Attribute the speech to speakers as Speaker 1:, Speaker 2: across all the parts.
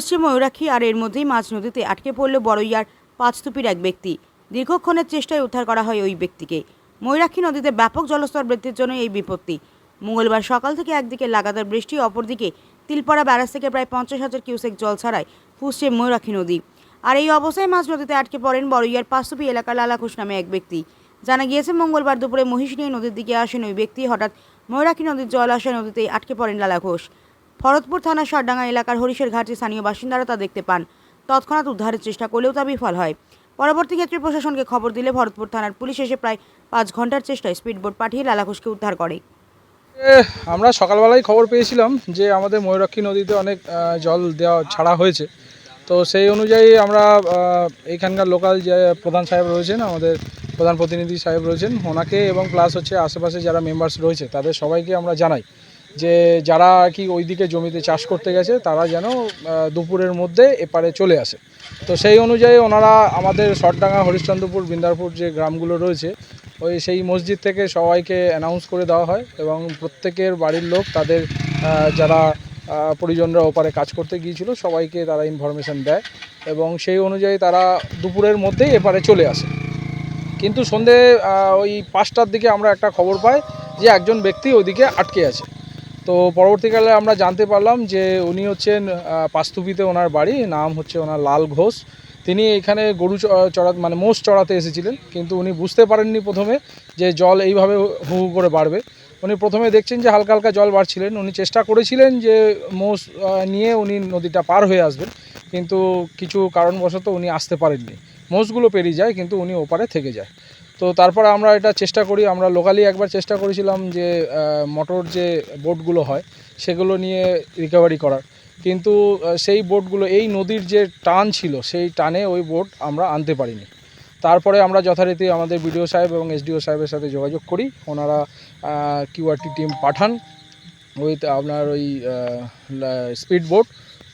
Speaker 1: ফুসছে ময়ূরাক্ষী আর এর মধ্যেই মাঝ নদীতে আটকে পড়ল বড়ইয়ার পাঁচতুপির এক ব্যক্তি। দীর্ঘক্ষণের চেষ্টায় উদ্ধার করা হয় ওই ব্যক্তিকে। ময়ূরাক্ষী নদীতে ব্যাপক জলস্তর বৃদ্ধির জন্য এই বিপত্তি। মঙ্গলবার সকাল থেকে একদিকে লাগাতার বৃষ্টি, অপরদিকে তিলপাড়া ব্যারাজ থেকে প্রায় পঞ্চাশ হাজার কিউসেক জল ছাড়ায় ফুসছে ময়ূরাক্ষী নদী। আর এই অবস্থায় মাছ নদীতে আটকে পড়েন বড়ইয়ার পাঁচতুপি এলাকার লালাকুশ নামে এক ব্যক্তি। জানা গিয়েছে, মঙ্গলবার দুপুরে মহিষ নিয়ে নদীর দিকে আসেন ওই ব্যক্তি। হঠাৎ ময়ূরাক্ষী নদীর জল আসায় নদীতে আটকে পড়েন লালা ঘোষ। ফরদপুর থানার সারডাঙ্গা এলাকার হরিশের ঘাটে স্থানীয় বাসিন্দারা তা দেখতে পান। তৎক্ষণাৎ উদ্ধারের চেষ্টা করলেও তা বিফল হয়। পরবর্তী ক্ষেত্রে প্রশাসনকে খবর দিলে ভরতপুর থানার পুলিশ এসে প্রায় পাঁচ ঘণ্টার চেষ্টায় স্পিডবোট পাঠিয়ে লালা ঘোষকে উদ্ধার করে।
Speaker 2: আমরা সকালবেলায় খবর পেয়েছিলাম যে আমাদের ময়ূরাক্ষী নদীতে অনেক জল দেওয়া ছাড়া হয়েছে। তো সেই অনুযায়ী আমরা আহ, এইখানকার লোকাল যে প্রধান সাহেব রয়েছেন আমাদের প্রধান প্রতিনিধি সাহেব রয়েছেন ওনাকে এবং প্লাস হচ্ছে আশেপাশে যারা মেম্বার্স রয়েছে তাদের সবাইকে আমরা জানাই। যে যারা আর কি ওইদিকে জমিতে চাষ করতে গেছে, তারা যেন দুপুরের মধ্যে এপারে চলে আসে। তো সেই অনুযায়ী ওনারা আমাদের শটডাঙ্গা হরিশ্চন্দ্রপুর, বৃন্দারপুর যে গ্রামগুলো রয়েছে, ওই সেই মসজিদ থেকে সবাইকে অ্যানাউন্স করে দেওয়া হয় এবং প্রত্যেকের বাড়ির লোক, তাদের যারা পরিজনরা ওপারে কাজ করতে গিয়েছিল, সবাইকে তারা ইনফরমেশন দেয় এবং সেই অনুযায়ী তারা দুপুরের মধ্যেই এপারে চলে আসে। কিন্তু সন্ধে ওই পাঁচটার দিকে আমরা একটা খবর পাই যে একজন ব্যক্তি ওইদিকে আটকে আছে। তো পরবর্তীকালে আমরা জানতে পারলাম যে উনি হচ্ছেন পাস্তুপিতে ওনার বাড়ি, নাম হচ্ছে ওনার লাল ঘোষ। তিনি এখানে গরু চড়া মানে মোষ চড়াতে এসেছিলেন, কিন্তু উনি বুঝতে পারেননি প্রথমে যে জল এইভাবে হু করে বাড়বে। উনি প্রথমে দেখছেন যে হালকা হালকা জল বাড়ছিলেন। উনি চেষ্টা করেছিলেন যে মোষ নিয়ে উনি নদীটা পার হয়ে আসবেন, কিন্তু কিছু কারণবশত উনি আসতে পারেননি। মোষগুলো পেরিয়ে যায়, কিন্তু উনি ওপারে থেকে যায়। তো তারপরে আমরা এটা চেষ্টা করি, আমরা লোকালি একবার চেষ্টা করেছিলাম যে মোটর যে বোটগুলো হয়, সেগুলো নিয়ে রিকভারি করার। কিন্তু সেই বোটগুলো এই নদীর যে টান ছিল, সেই টানে ওই বোট আমরা আনতে পারিনি। তারপরে আমরা যথারীতি আমাদের বিডিও সাহেব এবং এসডিও সাহেবের সাথে যোগাযোগ করি। ওনারা কিউআরটি টিম পাঠান ওই আপনার ওই স্পিড বোট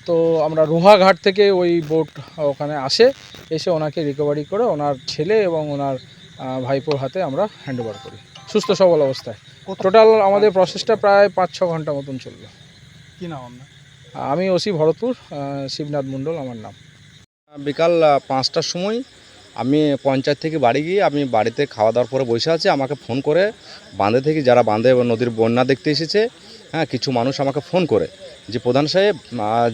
Speaker 2: তো আমরা রোহাঘাট থেকে ওই বোট ওখানে আসে, এসে ওনাকে রিকভারি করে ওনার ছেলে এবং ওনার ভাইপোর হাতে আমরা হ্যান্ড ওভার করি। সুস্থ সবল অবস্থায়। টোটাল আমাদের প্রসেসটা প্রায় পাঁচ ছ ঘণ্টা মতন চলল।
Speaker 3: কি নাম আপনার?
Speaker 2: আমি ওসি ভরতপুর শিবনাথ মণ্ডল আমার নাম।
Speaker 4: বিকাল পাঁচটার সময় আমি পঞ্চায়েত থেকে বাড়ি গিয়ে আমি বাড়িতে খাওয়া দাওয়ার পরে বসে আছি। আমাকে ফোন করে বাঁধে থেকে যারা বাঁধে এবং নদীর বন্যা দেখতে এসেছে হ্যাঁ কিছু মানুষ আমাকে ফোন করে। যে প্রধান সাহেব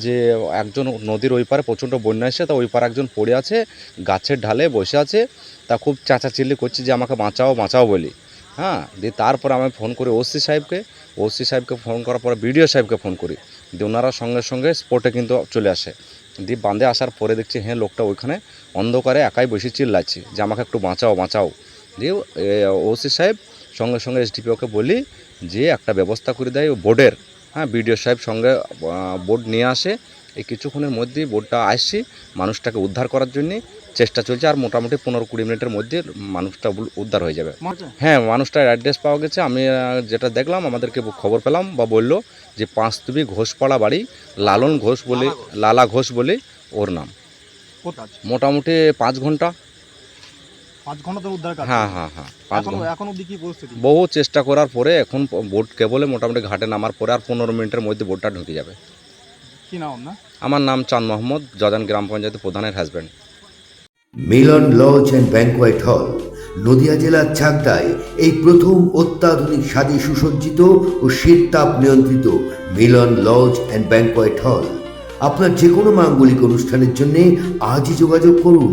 Speaker 4: যে একজন নদীর ওই পারে প্রচণ্ড বন্যা এসে তা ওই পারে একজন পড়ে আছে, গাছের ঢালে বসে আছে, তা খুব চাচাচিল্লি করছে যে আমাকে বাঁচাও বাঁচাও বলি। হ্যাঁ দিয়ে তারপর আমি ফোন করি ওসি সাহেবকে ওসি সাহেবকে ফোন করার পরে বিডিও সাহেবকে ফোন করি, দিয়ে ওনারা সঙ্গে সঙ্গে স্পটে কিন্তু চলে আসে। দিয়ে বাঁধে আসার পরে দেখছি হ্যাঁ লোকটা ওইখানে অন্ধকারে একাই বসে চিল্লাচ্ছে যে আমাকে একটু বাঁচাও বাঁচাও। দিয়ে ওসি সাহেব সঙ্গে সঙ্গে এসডিপিওকে বলি যে একটা ব্যবস্থা করে দেয় বোর্ডের হ্যাঁ বিডিও সাহেব সঙ্গে বোর্ড নিয়ে আসে। এই কিছুক্ষণের মধ্যেই বোর্ডটা আসছি মানুষটাকে উদ্ধার করার জন্যে। চেষ্টা চলছে আর মোটামুটি পনেরো কুড়ি মিনিটের মধ্যে মানুষটা উদ্ধার হয়ে যাবে। হ্যাঁ মানুষটার অ্যাড্রেস পাওয়া গেছে। আমি যেটা দেখলাম আমাদেরকে খবর পেলাম বা বলল যে পাঁচতুবি ঘোষপাড়া বাড়ি লালন ঘোষ বলে লালা ঘোষ। বলে ওর নাম। মোটামুটি পাঁচ ঘণ্টা
Speaker 3: পাঁচ ঘণ্টা ধরে উদ্ধার কাজ
Speaker 4: হ্যাঁ হ্যাঁ হ্যাঁ পাঁচ
Speaker 3: ঘণ্টা।
Speaker 4: বহু চেষ্টা করার পরে এখন বোট কেবলে মোটামুটি ঘাটে নামার পরে আর পনেরো মিনিটের মধ্যে বোটটা ঢুকে যাবে।
Speaker 3: কি নাম আপনার?
Speaker 4: আমার নাম চাঁদ মোহাম্মদ জজান গ্রাম পঞ্চায়েতের প্রধানের husband
Speaker 5: Milan lodge and banquet hall Nadia জেলার চাকদায় এই প্রথম অত্যাধুনিক স্বাদে সুসজ্জিত ও শীততাপ নিয়ন্ত্রিত মিলন লজ অ্যান্ড ব্যাংকোয়েট হল। আপনার যে কোনো মাঙ্গলিক অনুষ্ঠানের জন্য আজই যোগাযোগ করুন